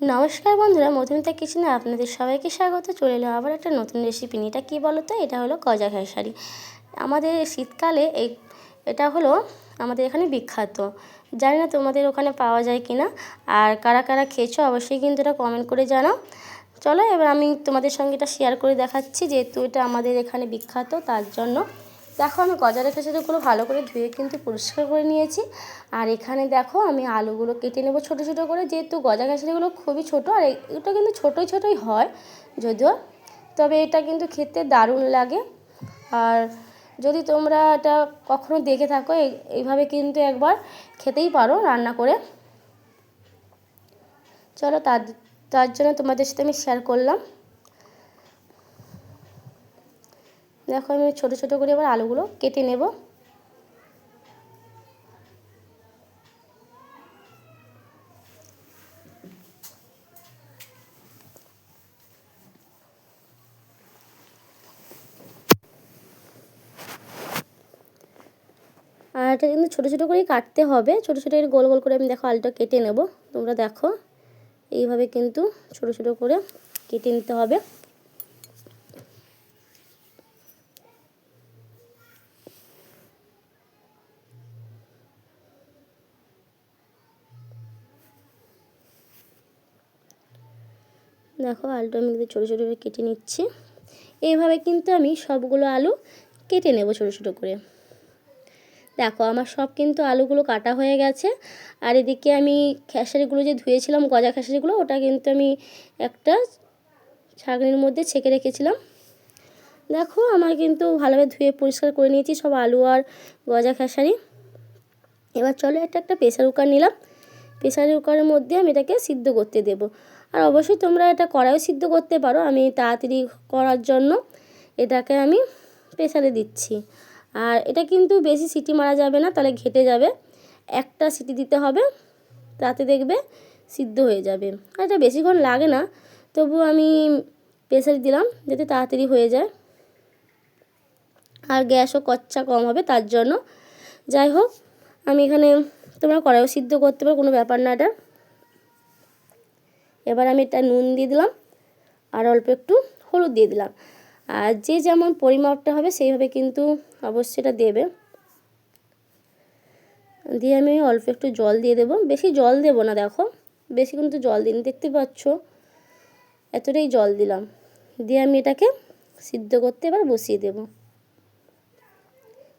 নমস্কার বন্ধুরা, মধুমিতা কিচেনে আপনাদের সবাইকে স্বাগত। চলে এলো আবার একটা নতুন রেসিপি নিয়ে। এটা কী বলো তো এটা হলো গজা খেসারি। আমাদের শীতকালে এই, এটা হলো আমাদের এখানে বিখ্যাত। জানি না তোমাদের ওখানে পাওয়া যায় কি না আর কারা কারা খেয়েছো অবশ্যই কিন্তু এটা কমেন্ট করে জানাও। চলো এবার আমি তোমাদের সঙ্গে এটা শেয়ার করে দেখাচ্ছি, যেহেতু এটা আমাদের এখানে বিখ্যাত, তার জন্য। দেখো, আমি গজারের খেসারিগুলো ভালো করে ধুয়ে কিন্তু পরিষ্কার করে নিয়েছি। আর এখানে দেখো, আমি আলুগুলো কেটে নেব ছোটো ছোটো করে। যেহেতু গজা খেসারিগুলো খুবই ছোটো, আর এটা কিন্তু ছোটোই ছোটোই হয় যদিও। তবে এটা কিন্তু খেতে দারুণ লাগে। আর যদি তোমরা এটা কখনো দেখে থাকো এইভাবে কিন্তু একবার খেতেই পারো রান্না করে। চলো, তার তার জন্য তোমাদের সাথে আমি শেয়ার করলাম। দেখো আমি ছোটো ছোটো করে এবার আলুগুলো কেটে নেব। আর এটা কিন্তু ছোটো ছোটো করেই কাটতে হবে। ছোটো ছোটো গোল গোল করে আমি দেখো আলুটা কেটে নেব। তোমরা দেখো, এইভাবে কিন্তু ছোটো ছোটো করে কেটে নিতে হবে। দেখো আলুটা আমি কিন্তু ছোটো ছোটো করে কেটে নিচ্ছি। এইভাবে কিন্তু আমি সবগুলো আলু কেটে নেব ছোটো ছোটো করে। দেখো আমার সব কিন্তু আলুগুলো কাটা হয়ে গেছে। আর এদিকে আমি খেসারিগুলো যে ধুয়েছিলাম, গজা খেসারিগুলো, ওটা কিন্তু আমি একটা ছাগনির মধ্যে ছেঁকে রেখেছিলাম। দেখো আমার কিন্তু ভালোভাবে ধুয়ে পরিষ্কার করে নিয়েছি সব আলু আর গজা খেসারি। এবার চলো একটা একটা প্রেসার কুকার নিলাম। প্রেসার কুকারের মধ্যে আমি এটাকে সিদ্ধ করতে দেবো। আর অবশ্যই তোমরা এটা কড়াইও সিদ্ধ করতে পারো। আমি তাড়াতাড়ি করার জন্য এটাকে আমি প্রেশারে দিচ্ছি। আর এটা কিন্তু বেশি সিটি মারা যাবে না, তাহলে ঘেটে যাবে। একটা সিটি দিতে হবে, তাতে দেখবে সিদ্ধ হয়ে যাবে। আর এটা বেশিক্ষণ লাগে না তবু আমি প্রেসারে দিলাম যাতে তাড়াতাড়ি হয়ে যায়। আর গ্যাসও কচ্চা কম হবে, তার জন্য। যাই হোক, আমি এখানে তোমরা কড়াইও সিদ্ধ করতে পারো, কোনো ব্যাপার না এটা। এবার আমি এটা নুন দিয়ে দিলাম, আর অল্প একটু হলুদ দিয়ে দিলাম। আর যে যেমন পরিমাপটা হবে সেইভাবে কিন্তু অবশ্যই এটা দেবে। দিয়ে আমি অল্প একটু জল দিয়ে দেবো। বেশি জল দেবো না, দেখো। বেশি কিন্তু জল দিন দেখতে পাচ্ছ? এতটাই জল দিলাম। দিয়ে আমি এটাকে সিদ্ধ করতে এবার বসিয়ে দেব।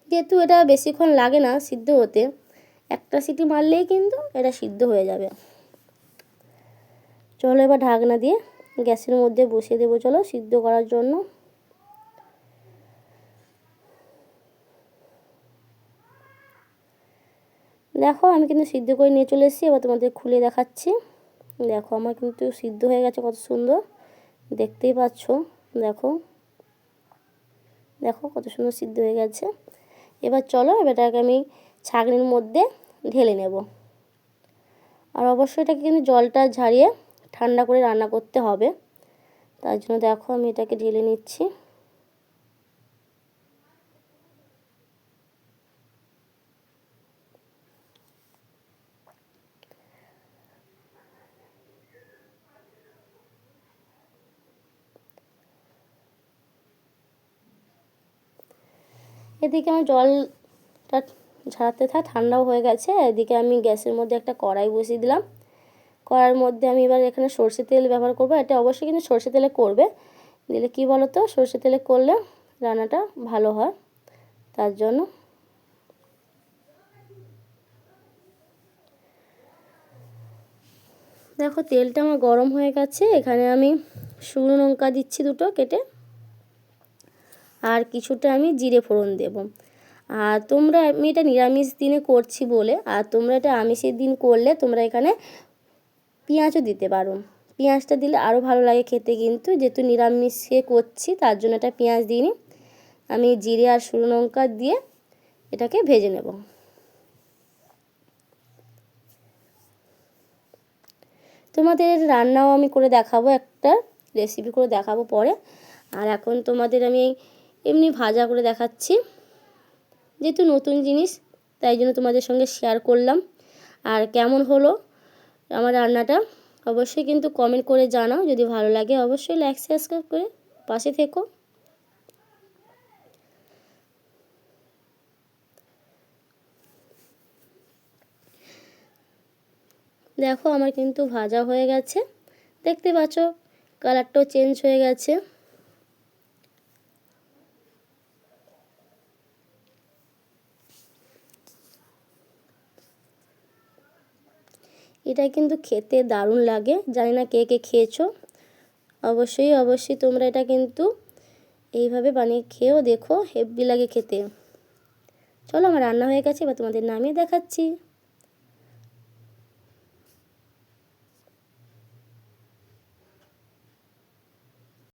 যেহেতু এটা বেশিক্ষণ লাগে না সিদ্ধ হতে একটা সিটি মারলেই কিন্তু এটা সিদ্ধ হয়ে যাবে। চলো এবার ঢাকনা দিয়ে গ্যাসের মধ্যে বসিয়ে দেবো, চলো সিদ্ধ করার জন্য। দেখো, আমি কিন্তু সিদ্ধ করে নিয়ে চলে এসেছি, এবার তোমাদের খুলে দেখাচ্ছি। দেখো, আমার কিন্তু সিদ্ধ হয়ে গেছে কত সুন্দর। দেখতেই পাচ্ছ, দেখো। দেখো, কত সুন্দর সিদ্ধ হয়ে গেছে। এবার চলো, এবারটাকে আমি ছাগনির মধ্যে ঢেলে নেব। আর অবশ্যই এটাকে কিন্তু জলটা ঝারিয়ে ঠান্ডা করে রান্না করতে হবে। তার জন্য দেখো আমি এটাকে ঢেলে নিচ্ছি। এদিকে আমার জলটা ঝাড়াতে থাক, ঠান্ডাও হয়ে গেছে। এদিকে আমি গ্যাসের মধ্যে একটা কড়াই বসিয়ে দিলাম। কড়ার মধ্যে আমি এবার এখানে সর্ষে তেল ব্যবহার করব। এটা অবশ্যই কিন্তু সর্ষে তেলে করবে। দিলে কী বলো তো সর্ষে তেলে করলে রান্নাটা ভালো হয়। তার জন্য দেখো তেলটা আমার গরম হয়ে গেছে। এখানে আমি শুকনো লঙ্কা দিচ্ছি দুটো কেটে। আর কিছুটা আমি জিরে ফোড়ন দেব। আর তোমরা আমি এটা নিরামিষ দিনে করছি বলে, আর তোমরা এটা আমিষের দিন করলে তোমরা এখানে পেঁয়াজও দিতে পারো। পেঁয়াজটা দিলে আরও ভালো লাগে খেতে কিন্তু, যেহেতু নিরামিষে করছি, তার জন্য এটা পেঁয়াজ দিইনি আমি জিরে আর শুকনো লঙ্কা দিয়ে এটাকে ভেজে নেব। তোমাদের রান্নাও আমি করে দেখাবো, একটা রেসিপি করে দেখাবো পরে। আর এখন তোমাদের আমি এমনি ভাজা করে দেখাচ্ছি। যেহেতু নতুন জিনিস, তাই জন্য তোমাদের সঙ্গে শেয়ার করলাম। আর কেমন হলো আমার রান্নাটা, অবশ্যই কিন্তু কমেন্ট করে জানাও। যদি ভালো লাগে, অবশ্যই লাইক সাবস্ক্রাইব করে পাশে থেকো। দেখো, আমার কিন্তু ভাজা হয়ে গেছে। দেখতে পাচ্ছ কালারটাও চেঞ্জ হয়ে গেছে। এটা কিন্তু খেতে দারুণ লাগে। জানি না কে কে খেয়েছো। অবশ্যই অবশ্যই তোমরা এটা কিন্তু এইভাবে বানিয়ে খেয়েও দেখো হেভি লাগে খেতে। চলো আমার রান্না হয়ে গেছে, এবার তোমাদের নামিয়ে দেখাচ্ছি।